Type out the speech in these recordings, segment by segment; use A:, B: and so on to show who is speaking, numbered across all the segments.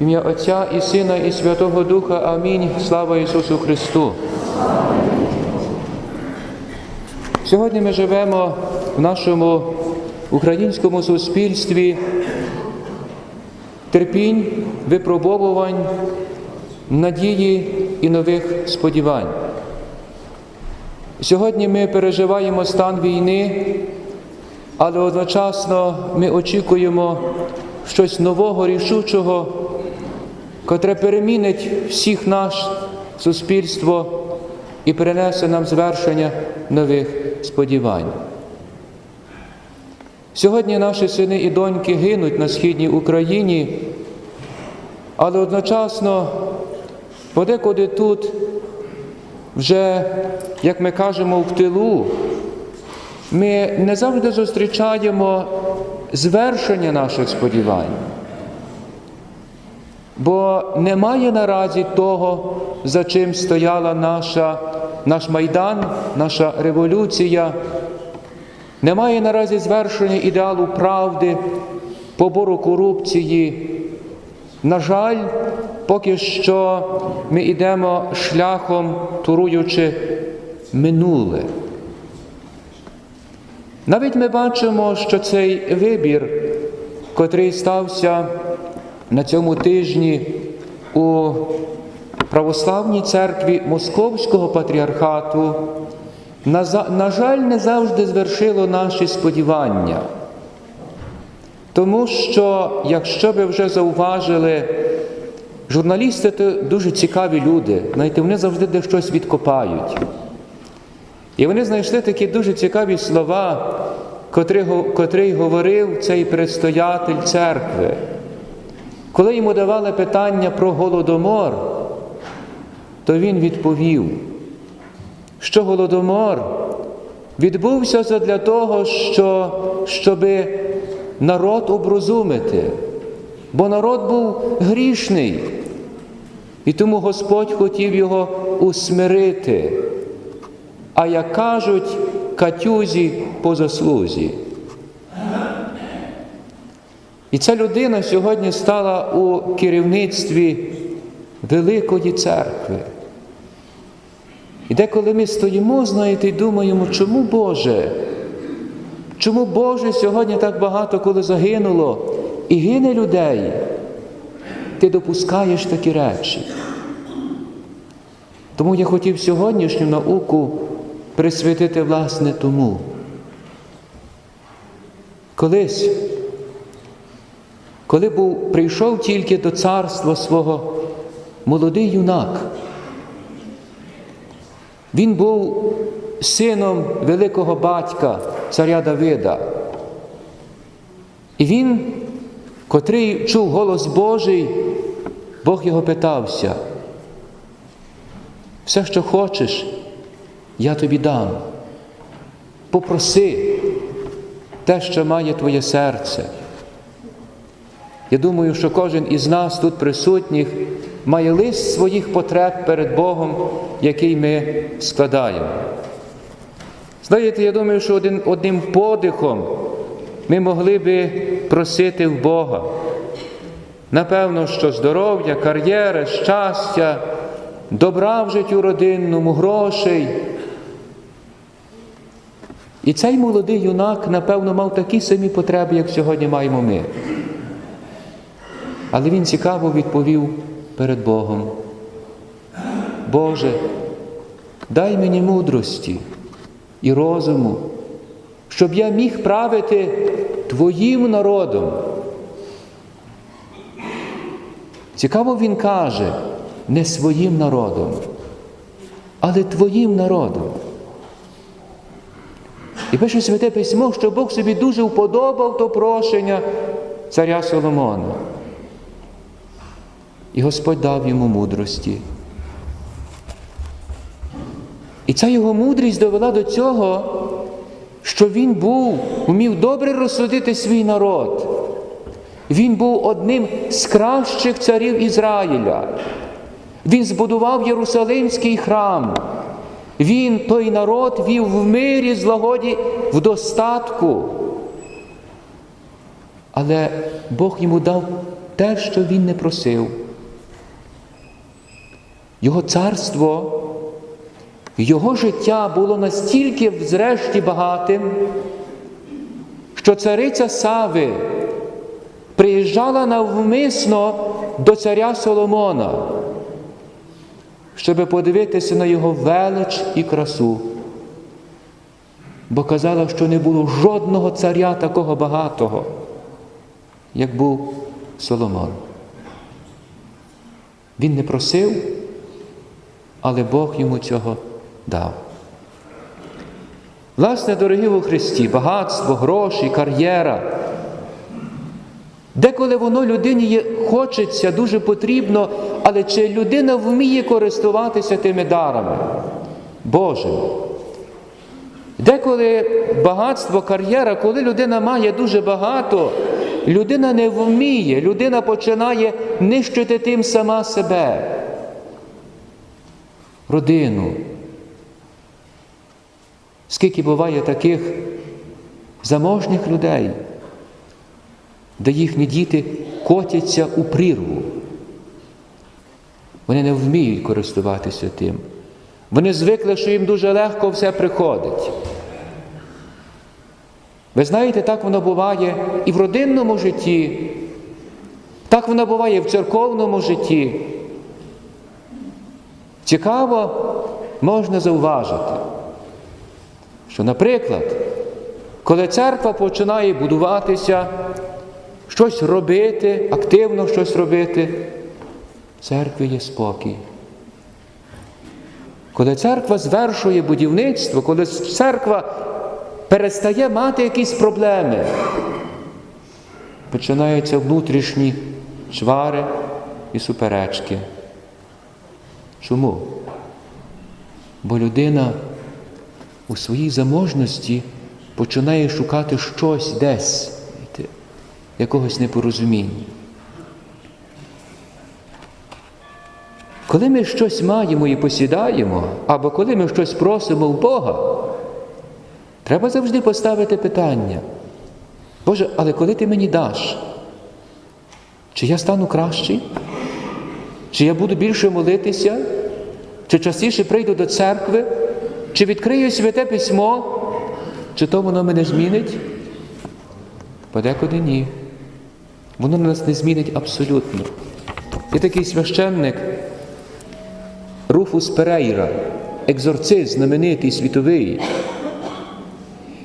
A: Ім'я Отця і Сина, і Святого Духа. Амінь. Слава Ісусу Христу. Сьогодні ми живемо в нашому українському суспільстві терпінь, випробовувань, надії і нових сподівань. Сьогодні ми переживаємо стан війни, але одночасно ми очікуємо щось нового, рішучого, котре перемінить всіх наше суспільство і принесе нам звершення нових сподівань. Сьогодні наші сини і доньки гинуть на східній Україні, але одночасно подекуди тут вже, як ми кажемо, в тилу, ми не завжди зустрічаємо звершення наших сподівань. Бо немає наразі того, за чим стояла наша, наш майдан, наша революція. Немає наразі звершення ідеалу правди, побору корупції. На жаль, поки що ми йдемо шляхом, туруючи минуле. Навіть ми бачимо, що цей вибір, котрий стався на цьому тижні у православній церкві Московського патріархату, на, жаль, не завжди звершило наші сподівання. Тому що, якщо ви вже зауважили, журналісти це дуже цікаві люди, знаєте, вони завжди де щось відкопають. І вони знайшли такі дуже цікаві слова, котрий, котрий говорив цей предстоятель церкви. Коли йому давали питання про голодомор, то він відповів, що голодомор відбувся задля того, що, щоби народ оброзумити, бо народ був грішний, і тому Господь хотів його усмирити, а як кажуть, катюзі по заслузі. І ця людина сьогодні стала у керівництві Великої церкви. І деколи ми стоїмо, знаєте, і думаємо, чому Боже? Чому Боже сьогодні так багато, коли загинуло, і гине людей, ти допускаєш такі речі? Тому я хотів сьогоднішню науку присвятити власне тому. Колись, коли був, прийшов тільки до царства свого молодий юнак, він був сином великого батька царя Давида. І він, котрий чув голос Божий, Бог його питався. Все, що хочеш, я тобі дам. Попроси те, що має твоє серце. Я думаю, що кожен із нас тут присутніх має лист своїх потреб перед Богом, який ми складаємо. Знаєте, я думаю, що один, одним подихом ми могли би просити в Бога. Напевно, що здоров'я, кар'єра, щастя, добра в життю родинному, грошей. І цей молодий юнак, напевно, мав такі самі потреби, як сьогодні маємо ми. Але він цікаво відповів перед Богом. Боже, дай мені мудрості і розуму, щоб я міг правити Твоїм народом. Цікаво він каже, не своїм народом, але Твоїм народом. І пише Святе Письмо, що Бог собі дуже вподобав то прошення царя Соломона. І Господь дав йому мудрості. І ця його мудрість довела до цього, що він був, вмів добре розсудити свій народ. Він був одним з кращих царів Ізраїля. Він збудував Єрусалимський храм. Він той народ вів в мирі, злагоді, в достатку. Але Бог йому дав те, що він не просив. Його царство, його життя було настільки зрешті багатим, що цариця Сави приїжджала навмисно до царя Соломона, щоб подивитися на його велич і красу. Бо казала, що не було жодного царя такого багатого, як був Соломон. Він не просив, але Бог йому цього дав. Власне, дорогі у Христі, багатство, гроші, кар'єра. Деколи воно людині хочеться, дуже потрібно, але чи людина вміє користуватися тими дарами Божими? Деколи багатство, кар'єра, коли людина має дуже багато, людина не вміє, людина починає нищити тим сама себе, родину. Скільки буває таких заможних людей, де їхні діти котяться у прірву. Вони не вміють користуватися тим. Вони звикли, що їм дуже легко все приходить. Ви знаєте, так воно буває і в родинному житті, так воно буває і в церковному житті. Цікаво можна зауважити, що, наприклад, коли церква починає будуватися, щось робити, активно щось робити, в церкві є спокій. Коли церква звершує будівництво, коли церква перестає мати якісь проблеми, починаються внутрішні чвари і суперечки. Чому? Бо людина у своїй заможності починає шукати щось десь, якогось непорозуміння. Коли ми щось маємо і посідаємо, або коли ми щось просимо в Бога, треба завжди поставити питання. Боже, але коли ти мені даш, чи я стану кращий? Чи я буду більше молитися, чи частіше прийду до церкви, чи відкрию святе письмо, чи то воно мене змінить? Подекуди ні. Воно нас не змінить абсолютно. Є такий священник Руфус Перейра, екзорцист знаменитий світовий.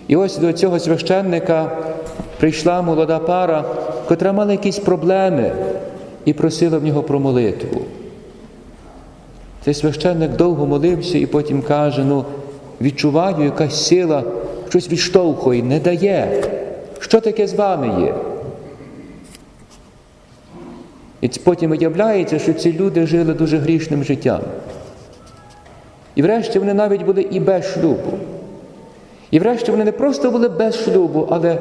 A: І ось до цього священника прийшла молода пара, котра мала якісь проблеми і просила в нього про молитву. Цей священник довго молився і потім каже: ну, відчуваю, якась сила щось відштовхує, не дає. Що таке з вами є? І потім виявляється, що ці люди жили дуже грішним життям. І врешті вони навіть були і без шлюбу. І врешті вони не просто були без шлюбу, але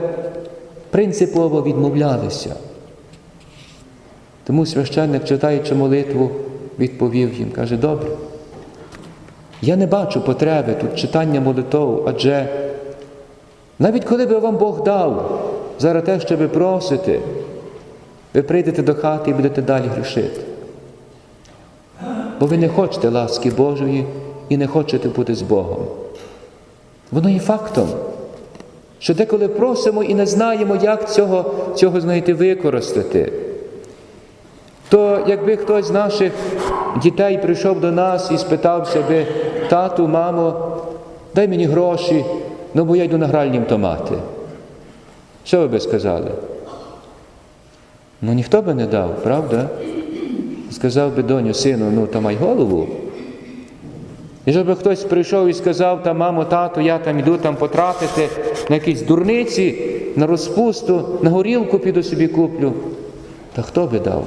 A: принципово відмовлялися. Тому священник, читаючи молитву, відповів їм, каже, добре, я не бачу потреби тут читання молитов, адже навіть коли би вам Бог дав зараз те, що ви просите, ви прийдете до хати і будете далі грішити. Бо ви не хочете ласки Божої і не хочете бути з Богом. Воно є фактом, що деколи просимо і не знаємо, як цього, цього знаєте, використати. То якби хтось з наших дітей прийшов до нас і спитався би, тату, мамо, дай мені гроші, ну бо я йду на гральні томати. Що ви би сказали? Ну ніхто би не дав, правда? Сказав би доню, сину, ну та май голову. І щоб хтось прийшов і сказав, та мамо, тату, я там йду там потратити на якісь дурниці, на розпусту, на горілку піду собі куплю. Та хто би дав?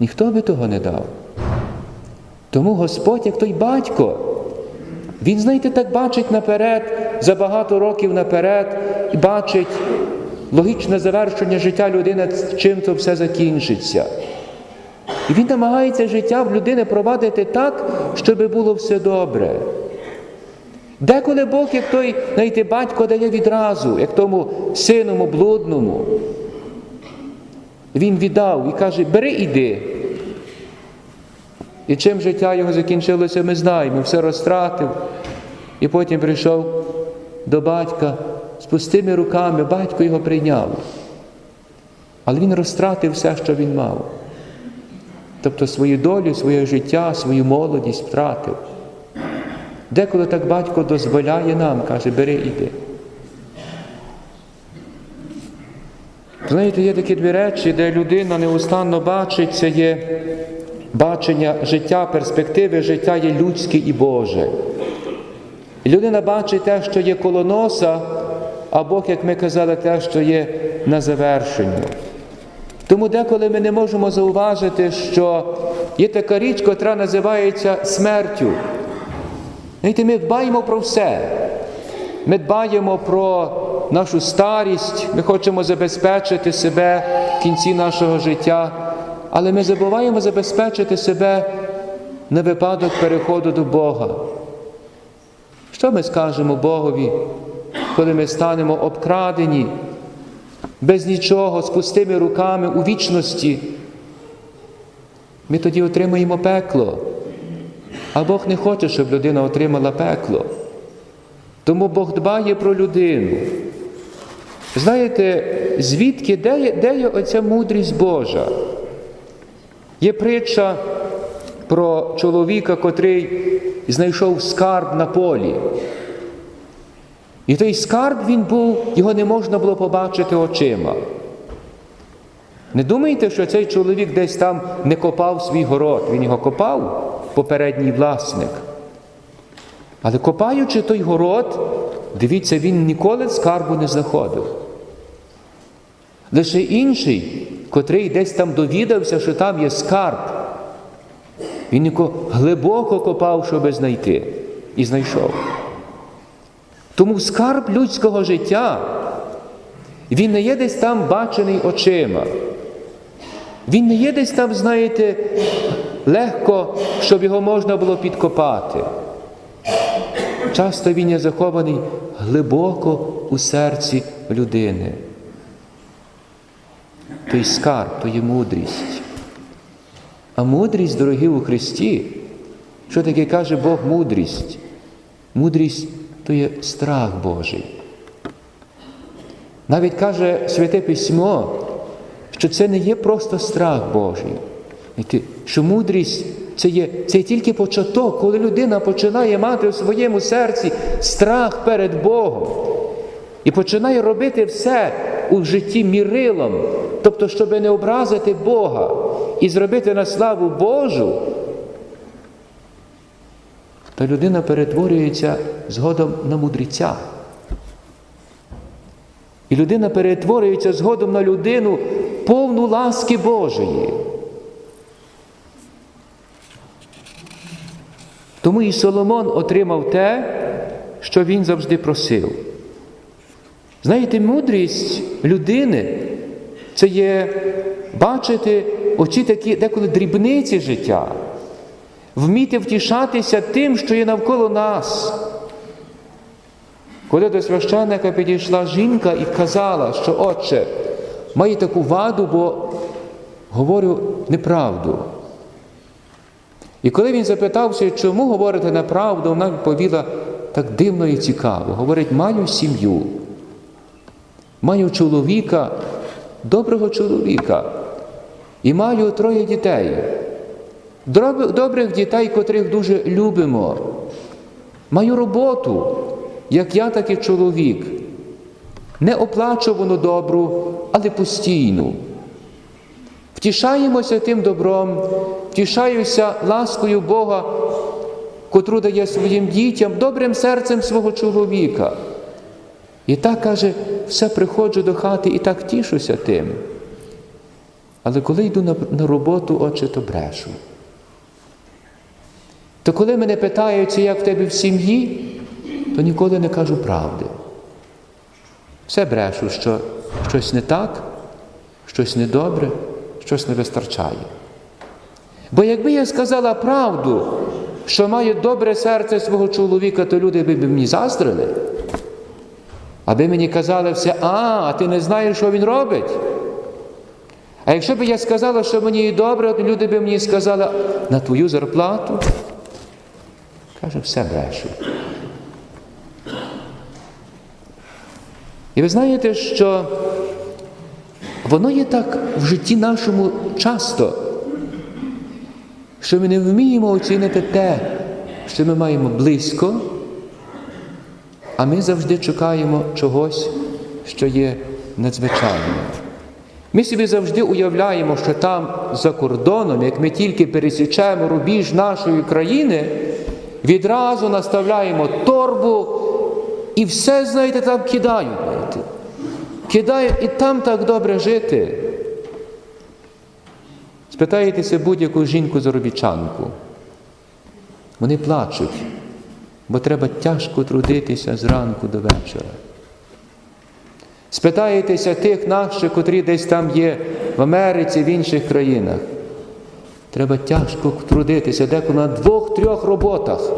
A: Ніхто би того не дав. Тому Господь, як той батько, Він, знаєте, так бачить наперед, за багато років наперед, і бачить логічне завершення життя людини, чим це все закінчиться. І він намагається життя в людини провадити так, щоб було все добре. Деколи Бог, як той, знаєте, батько дає відразу, як тому синому блудному. Він віддав і каже, бери іди. І чим життя його закінчилося, ми знаємо, все розтратив. І потім прийшов до батька з пустими руками, батько його прийняв. Але він розтратив все, що він мав. Тобто свою долю, своє життя, свою молодість втратив. Деколи так батько дозволяє нам, каже, бери іди. Знаєте, є такі дві речі, де людина неустанно бачить, це є бачення життя, перспективи життя є людське і Боже. Людина бачить те, що є коло носа, а Бог, як ми казали, те, що є на завершенні. Тому деколи ми не можемо зауважити, що є така річ, котра називається смертю. Знаєте, Ми дбаємо про все. Ми дбаємо про нашу старість, ми хочемо забезпечити себе в кінці нашого життя, але ми забуваємо забезпечити себе на випадок переходу до Бога. Що ми скажемо Богові, коли ми станемо обкрадені, без нічого, з пустими руками у вічності? Ми тоді отримаємо пекло. А Бог не хоче, щоб людина отримала пекло. Тому Бог дбає про людину. Знаєте, звідки, де є, де є оця мудрість Божа? Є притча про чоловіка, котрий знайшов скарб на полі. І той скарб він був, його не можна було побачити очима. Не думайте, що цей чоловік десь там не копав свій город, він його копав, попередній власник. Але копаючи той город, дивіться, він ніколи скарбу не знаходив. Лише інший, котрий десь там довідався, що там є скарб, він його глибоко копав, щоб знайти, і знайшов. Тому скарб людського життя, він не є десь там бачений очима. Він не є десь там, знаєте, легко, щоб його можна було підкопати. Часто він є захований глибоко у серці людини. Той скарб, то є мудрість. А мудрість, дорогі у Христі, що таке каже Бог мудрість? Мудрість то є страх Божий. Навіть каже Святе Письмо, що це не є просто страх Божий. Що мудрість це є, це є тільки початок, коли людина починає мати у своєму серці страх перед Богом і починає робити все у житті мірилом, тобто, щоб не образити Бога і зробити на славу Божу, то людина перетворюється згодом на мудреця. І людина перетворюється згодом на людину повну ласки Божої. Тому і Соломон отримав те, що він завжди просив. Знаєте, мудрість людини це є бачити оці такі деколи дрібниці життя, вміти втішатися тим, що є навколо нас. Коли до священника підійшла жінка і казала, що отче, має таку ваду, бо говорю неправду. І коли він запитався, чому говорите неправду, вона відповіла так дивно і цікаво. Говорить, маю сім'ю, маю чоловіка, доброго чоловіка, і маю троє дітей. Добрих дітей, котрих дуже любимо. Маю роботу, як я, так і чоловік. Не оплачувану добру, але постійну. Втішаємося тим добром, втішаюся ласкою Бога, котру дає своїм дітям, добрим серцем свого чоловіка. І так каже, все приходжу до хати і так тішуся тим. Але коли йду на, на роботу, отче, то брешу. То коли мене питаються, як в тебе в сім'ї, то ніколи не кажу правди. Все брешу, що щось не так, щось недобре, щось не вистачає. Бо якби я сказала правду, що маю добре серце свого чоловіка, то люди би мені заздрили. Аби мені казали все, а, а ти не знаєш, що він робить. А якщо б я сказала, що мені і добре, люди б мені сказали на твою зарплату. Каже, все брешу. І ви знаєте, що воно є так в житті нашому часто, що ми не вміємо оцінити те, що ми маємо близько, а ми завжди чекаємо чогось, що є надзвичайним. Ми собі завжди уявляємо, що там за кордоном, як ми тільки пересічаємо рубіж нашої країни, відразу наставляємо торбу і все, знаєте, там кидають. Знаєте. Кидають і там так добре жити. Спитаєтеся будь-яку жінку-заробітчанку. Вони плачуть, бо треба тяжко трудитися зранку до вечора. Спитаєтеся тих наших, котрі десь там є в Америці, в інших країнах. Треба тяжко трудитися, деколи на двох-трьох роботах.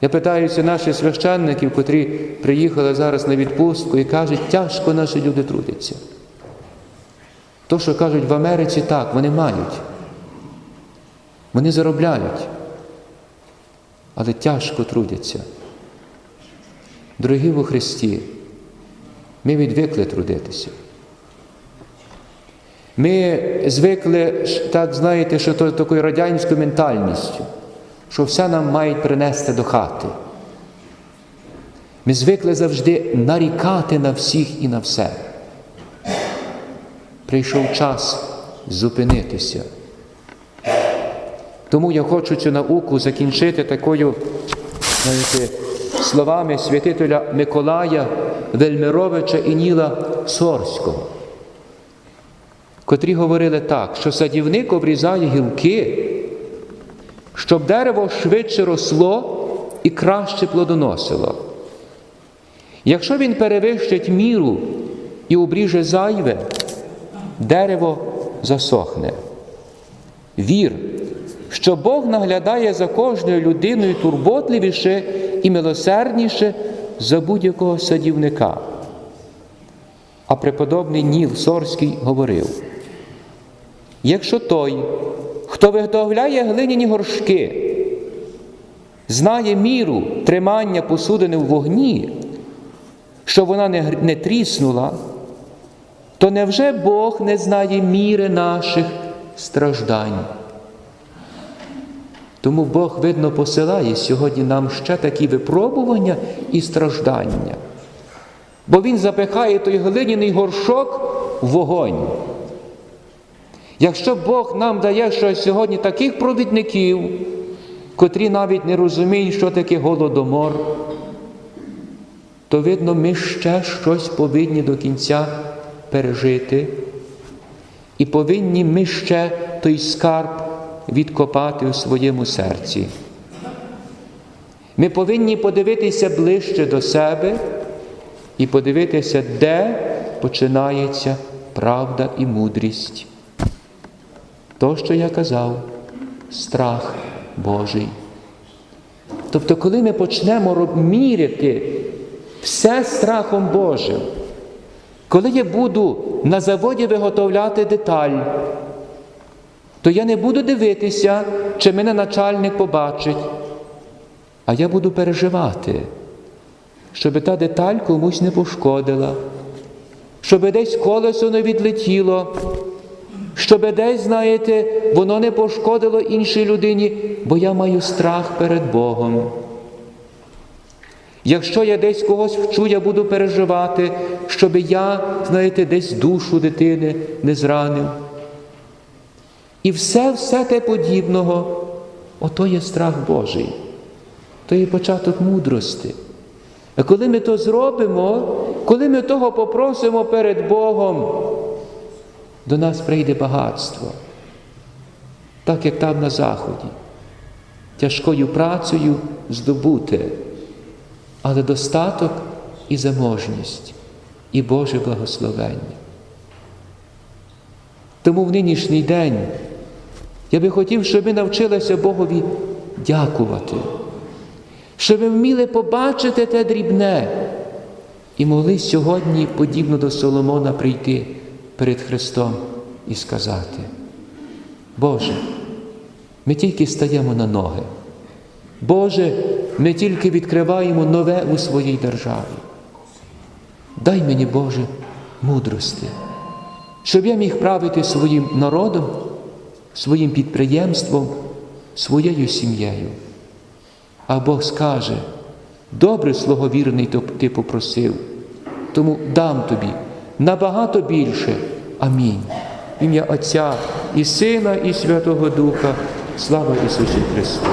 A: Я питаюся наших священників, котрі приїхали зараз на відпустку і кажуть, тяжко наші люди трудяться. То, що кажуть в Америці, так, вони мають. Вони заробляють, але тяжко трудяться. Дорогі во Христі, ми відвикли трудитися. Ми звикли, так знаєте, що то такою радянською ментальністю, що все нам мають принести до хати. Ми звикли завжди нарікати на всіх і на все. Прийшов час зупинитися. Тому я хочу цю науку закінчити такою, знаєте, словами святителя Миколая Вельмировича і Ніла Сорського, котрі говорили так, що садівник обрізає гілки, щоб дерево швидше росло і краще плодоносило. Якщо він перевищить міру і обріже зайве, дерево засохне. Вір, що Бог наглядає за кожною людиною турботливіше і милосердніше за будь-якого садівника. А преподобний Ніл Сорський говорив: якщо той, хто виготовляє глиняні горшки, знає міру тримання посудини в вогні, щоб вона не, не тріснула, то невже Бог не знає міри наших страждань? Тому Бог, видно, посилає сьогодні нам ще такі випробування і страждання. Бо Він запихає той глиняний горшок в вогонь. Якщо Бог нам дає щось сьогодні таких провідників, котрі навіть не розуміють, що таке голодомор, то видно, ми ще щось повинні до кінця пережити, і повинні ми ще той скарб відкопати у своєму серці. Ми повинні подивитися ближче до себе і подивитися, де починається правда і мудрість. То, що я казав, страх Божий. Тобто, коли ми почнемо міряти все страхом Божим, коли я буду на заводі виготовляти деталь, то я не буду дивитися, чи мене начальник побачить, а я буду переживати, щоб та деталь комусь не пошкодила, щоб десь колесо не відлетіло, щоб десь, знаєте, воно не пошкодило іншій людині, бо я маю страх перед Богом. Якщо я десь когось вчу, я буду переживати, щоб я, знаєте, десь душу дитини не зранив. І все, все те подібного, ото є страх Божий, то є початок мудрости. А коли ми то зробимо, коли ми того попросимо перед Богом, до нас прийде багатство, так як там на Заході, тяжкою працею здобути, але достаток і заможність, і Боже благословення. Тому в нинішній день я би хотів, щоб ми навчилися Богові дякувати, щоб ми вміли побачити те дрібне і могли сьогодні, подібно до Соломона, прийти перед Христом і сказати, Боже, ми тільки стаємо на ноги. Боже, ми тільки відкриваємо нове у своїй державі. Дай мені, Боже, мудрості, щоб я міг правити своїм народом, своїм підприємством, своєю сім'єю. А Бог скаже, добре слово вірний ти попросив, тому дам тобі набагато більше. Амінь. В ім'я Отця і Сина, і Святого Духа. Слава Ісусу Христу!